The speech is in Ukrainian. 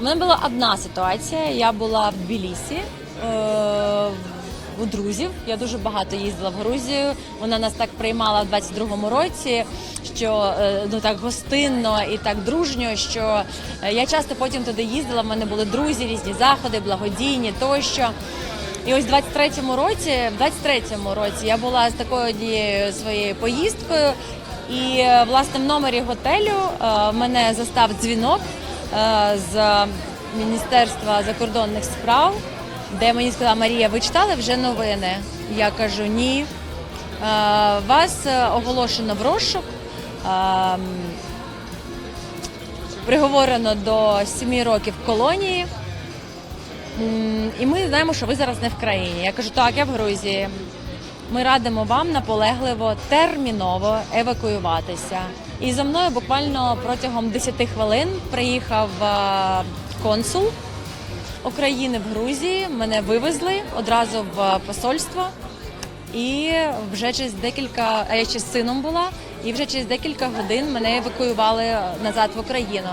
У мене була одна ситуація. Я була в Тбілісі. Е- у друзів я дуже багато їздила в Грузію. Вона нас так приймала в 22-му році, що е, ну так гостинно і так дружньо. Що е, я часто потім туди їздила. В мене були друзі, різні заходи, благодійні тощо. І ось в 23-му році, в 23-му році я була з такою однією своєю поїздкою, і власне в номері готелю мене застав дзвінок з Міністерства закордонних справ, де мені сказала Марія, ви читали вже новини? Я кажу ні. Е, Вас е, оголошено в розшук. е, Приговорено до 7 років колонії. І ми знаємо, що ви зараз не в країні. Я кажу, так, я в Грузії. Ми радимо вам наполегливо терміново евакуюватися. І за мною буквально протягом 10 хвилин приїхав е, консул України в Грузії. Мене вивезли одразу в посольство. І вже через декілька, а я ще з сином була, і вже через декілька годин мене евакуювали назад в Україну.